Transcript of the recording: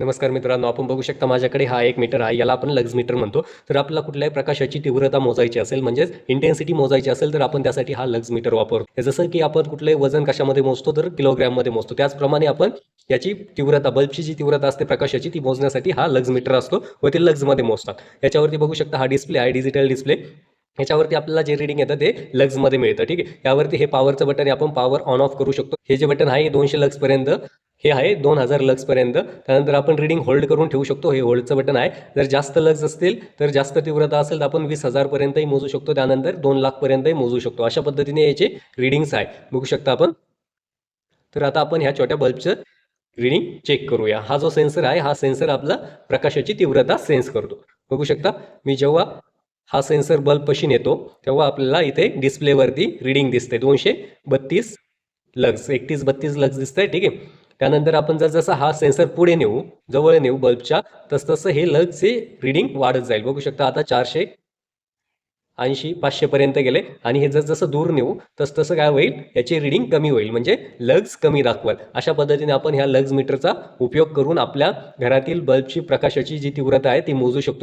नमस्कार मित्रांनो आपण बघू शकता माझ्याकडे हा एक मीटर आहे याला आपण लग्ज मीटर म्हणतो. तर आपल्याला कुठल्याही प्रकाशाची तीव्रता मोजायची असेल म्हणजेच इंटेन्सिटी मोजायची असेल तर आपण त्यासाठी हा लग्ज मीटर वापरतो. जसं की आपण कुठलंही वजन कशामध्ये मोजतो तर किलोग्रॅममध्ये मोजतो. त्याचप्रमाणे आपण याची तीव्रता बल्बची जी तीव्रता असते प्रकाशाची ती मोजण्यासाठी हा लग्ज मीटर असतो व ते लग्जमध्ये मोजतात. याच्यावरती बघू शकता हा डिस्प्ले आहे डिजिटल डिस्प्ले याच्यावरती आपल्याला जे रिडिंग येतं ते लग्जमध्ये मिळतं ठीक आहे? यावरती हे पॉवरचं बटन आपण पॉवर ऑन ऑफ करू शकतो. हे जे बटन आहे दोनशे लक्सपर्यंत हे आहे दोन हजार लक्सपर्यंत. त्यानंतर आपण रिडिंग होल्ड करून ठेवू शकतो. हे होल्डचं बटन आहे. जर जास्त लक्स असतील तर जास्त तीव्रता असेल तर आपण वीस हजारपर्यंतही मोजू शकतो. त्यानंतर दोन लाखपर्यंतही मोजू शकतो. अशा पद्धतीने याचे रिडिंग्स आहे. बघू शकता आपण. तर आता आपण ह्या छोट्या बल्बचं रिडिंग चेक करूया. हा जो सेन्सर आहे हा सेन्सर आपला प्रकाशाची तीव्रता सेन्स करतो. बघू शकता. मी जेव्हा हा सेन्सर बल्बपशी नेतो तेव्हा आपल्याला इथे डिस्प्लेवरती रिडिंग दिसते दोनशे बत्तीस लक्स एकतीस बत्तीस लक्स दिसतंय. ठीक आहे. त्यानंतर आपण जर जसं हा सेन्सर पुढे नेऊ जवळ नेऊ बल्बच्या तस तसं हे लगचे रिडिंग वाढत जाईल. बघू शकता आता चारशे ऐंशी पाचशेपर्यंत गेले. आणि हे जर जसं दूर नेऊ तस तसं काय होईल? याची रिडिंग कमी होईल. म्हणजे लग्स कमी दाखवाल. अशा पद्धतीने आपण ह्या लग्ज मीटरचा उपयोग करून आपल्या घरातील बल्बची प्रकाशाची जी तीव्रता आहे ती मोजू शकतो.